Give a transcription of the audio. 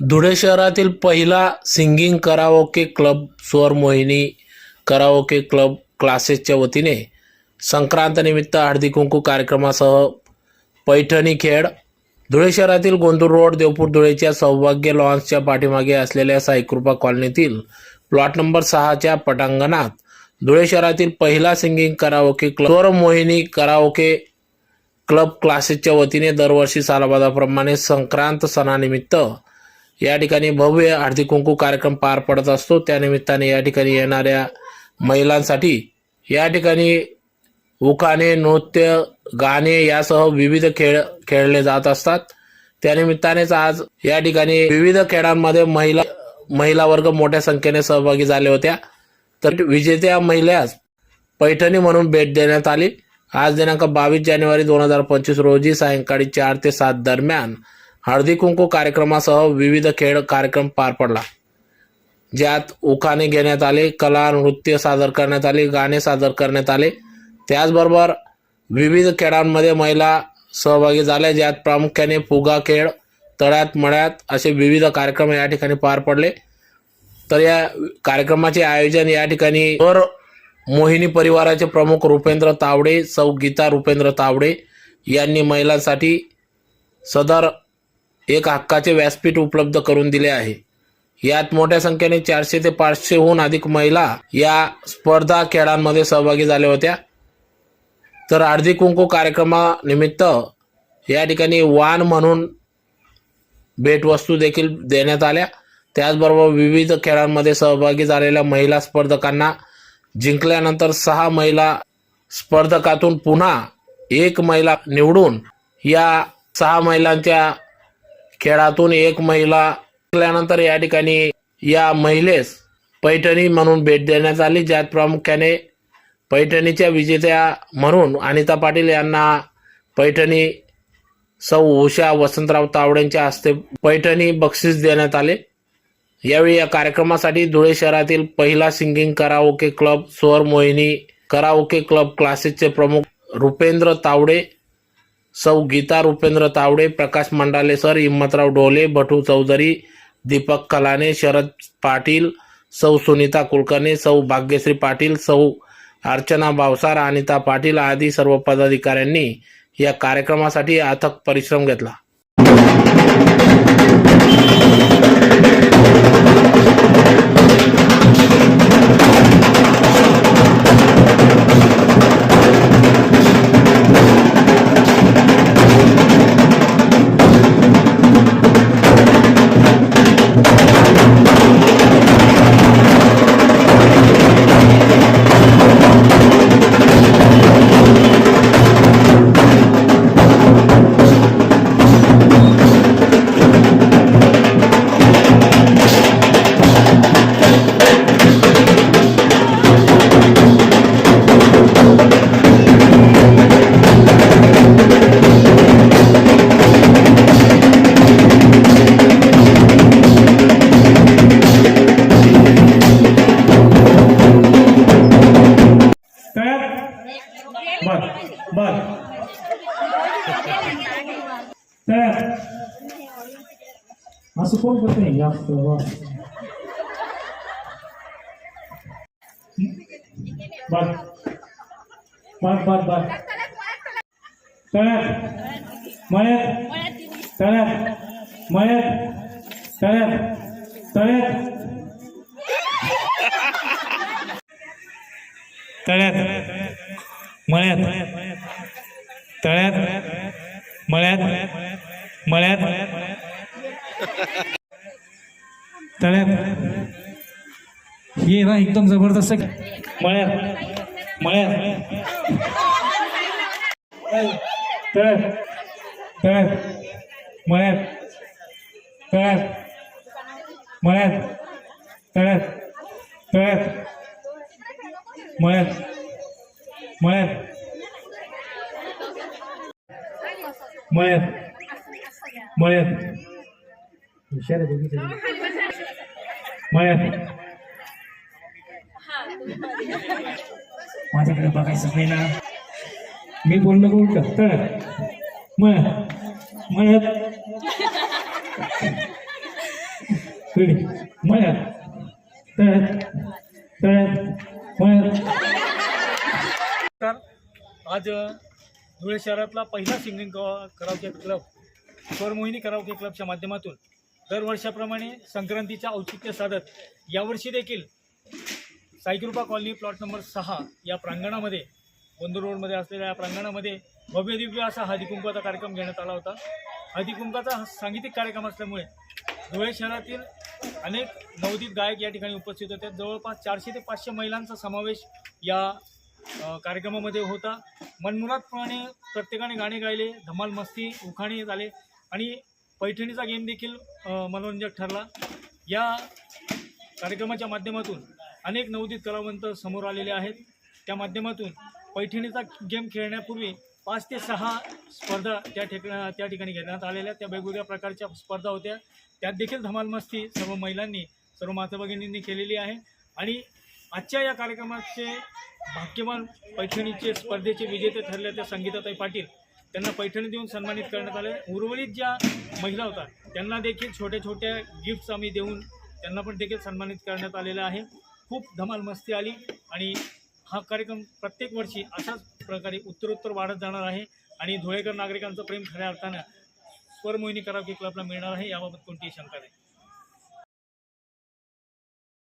धुळे शहरातील पहिला singing karaoke club स्वर मोहिनी कराओके क्लब क्लासेसच्या वतीने संक्रांतनिमित्त हळदी कुंकू कार्यक्रमासह पैठणी खेळ धुळे शहरातील गोंदूर रोड देवपूर धुळेच्या सौभाग्य लॉन्सच्या पाठीमागे असलेल्या साईकृपा कॉलनीतील प्लॉट नंबर सहाच्या पटांगणात धुळे शहरातील पहिला सिंगिंग कराओके क्लब स्वर मोहिनी कराओके क्लब क्लासेसच्या वतीने दरवर्षी सालबादाप्रमाणे संक्रांत सणानिमित्त या ठिकाणी भव्य हळदी कुंकू कार्यक्रम पार पडत असतो. त्यानिमित्ताने या ठिकाणी येणाऱ्या महिलांसाठी या ठिकाणी उखाणे नृत्य गाणे यासह विविध खेळ खेळले जात असतात. त्यानिमित्तानेच आज या ठिकाणी विविध खेळांमध्ये महिला महिला वर्ग मोठ्या संख्येने सहभागी झाले होत्या. तर विजेत्या महिलास पैठणी म्हणून भेट देण्यात आली. आज दिनांक बावीस जानेवारी दोन हजार पंचवीस रोजी सायंकाळी चार ते सात दरम्यान हळदी कुंकू कार्यक्रमासह विविध खेळ कार्यक्रम पार पडला. ज्यात उखाणे घेण्यात आले कला नृत्य सादर करण्यात आले गाणे सादर करण्यात आले. त्याचबरोबर विविध खेळांमध्ये महिला सहभागी झाल्या ज्यात प्रामुख्याने फुगा खेळ तळ्यात मळ्यात असे विविध कार्यक्रम या ठिकाणी पार पडले. तर या कार्यक्रमाचे आयोजन या ठिकाणी वर मोहिनी परिवाराचे प्रमुख रुपेंद्र तावडे सौ गीता रुपेंद्र तावडे यांनी महिलांसाठी सदर एक हक्काचे व्यासपीठ उपलब्ध करून दिले आहे. यात मोठ्या संख्येने चारशे ते पाचशेहून अधिक महिला या स्पर्धा खेळांमध्ये सहभागी झाल्या होत्या. तर हळदी कुंकू कार्यक्रमानिमित्त या ठिकाणी वाण म्हणून भेटवस्तू देखील देण्यात आल्या. त्याचबरोबर विविध खेळांमध्ये सहभागी झालेल्या महिला स्पर्धकांना जिंकल्यानंतर सहा महिला स्पर्धकातून पुन्हा एक महिला निवडून या सहा महिलांच्या खेळातून एक महिला जिंकल्यानंतर या ठिकाणी या महिलेस पैठणी म्हणून भेट देण्यात आली. ज्यात प्रामुख्याने पैठणीच्या विजेत्या म्हणून अनिता पाटील यांना पैठणी सौ उषा वसंतराव तावडेंच्या हस्ते पैठणी बक्षीस देण्यात आले. यावेळी या कार्यक्रमासाठी धुळे शहरातील पहिला सिंगिंग कराओके क्लब स्वर मोहिनी कराओके क्लब क्लासेसचे प्रमुख रुपेंद्र तावडे सौ गीता रुपेंद्र तावडे प्रकाश मंडाले सर हिम्मतराव डोले भटू चौधरी दीपक कलाने शरद पाटील सौ सुनीता कुलकर्णी सौ भाग्यश्री पाटील सौ अर्चना भावसार अनिता पाटील आदी सर्व पदाधिकाऱ्यांनी या कार्यक्रमासाठी अथक परिश्रम घेतला. Ter. Masuk pun ke tengah tuh. Bat. Bat bat bat. Ter. Mayat. Ter. Mayat. Ter. Ter. Ter. Mayat. Ter. मळ्यात मळ्यात. तळ्यात. हे ना एकदम जबरदस्त मळ्यात मळ्यात. तळ्यात तळ्यात. मळ्यात तळ्यात. मळ्यात तळ्यात तळ्यात. मळ्यात मळ्यात. मळ्यात मळ्यात हुशार आहे दोघी जणी. मळ्यात माझ्याकडे बघायचं नाही ना मी बोललो का उलट तळ्यात मळ्यात मळ्यात रेडी मळ्यात तळ्यात तळ्यात मळ्यात तर आज अ, धुळे शहरातला पहिला सिंगिंग क- क्लब स्वरमोहिनी करावके क्लबच्या माध्यमातून दरवर्षाप्रमाणे संक्रांतीच्या औचित्य साधत यावर्षी देखील साईकृपा कॉलनी प्लॉट नंबर सहा या प्रांगणामध्ये बंदूर रोडमध्ये असलेल्या या प्रांगणामध्ये भव्य दिव्य असा हळदीकुंकाचा कार्यक्रम घेण्यात आला होता. हळदीकुंकाचा हा सांगीतिक कार्यक्रम असल्यामुळे धुळे शहरातील अनेक नवोदित गायक या ठिकाणी उपस्थित होते. जवळपास चारशे ते पाचशे महिलांचा समावेश या कार्यक्रमामध्ये होता. मनमुरादपणे प्रत्येकाने गाणे गायले धमाल मस्ती उखाणे झाले आणि पैठणीचा गेम देखील मनोरंजक ठरला. या कार्यक्रमाच्या माध्यमातून अनेक नवोदित कलावंत समोर आलेले आहेत. त्या माध्यमातून पैठणीचा गेम खेळण्यापूर्वी पाच ते सहा स्पर्धा त्या ठिकाणी त्या ठिकाणी घेण्यात आलेल्या. त्या वेगवेगळ्या प्रकारच्या स्पर्धा होत्या. त्यात देखील धमाल मस्ती सर्व महिलांनी सर्व माता भगिनींनी केलेली आहे. आणि आजच्या या कार्यक्रमाचे भाग्यवान पैठणीचे स्पर्धेचे विजेते ठरले त्या संगीताताई पाटील. त्यांना पैठणी देऊन सन्मानित करण्यात आले. उर्वरित ज्या महिला होतात त्यांना देखील छोट्या छोट्या गिफ्ट्स आम्ही देऊन त्यांना पण देखील सन्मानित करण्यात आलेलं आहे. खूप धमाल मस्ती आली आणि हा कार्यक्रम प्रत्येक वर्षी अशाच प्रकारे उत्तरोत्तर वाढत जाणार आहे आणि धुळेकर नागरिकांचं प्रेम खऱ्या अर्थानं स्वरमोहिनी करावकी क्लबला मिळणार आहे. याबाबत कोणतीही शंका नाही.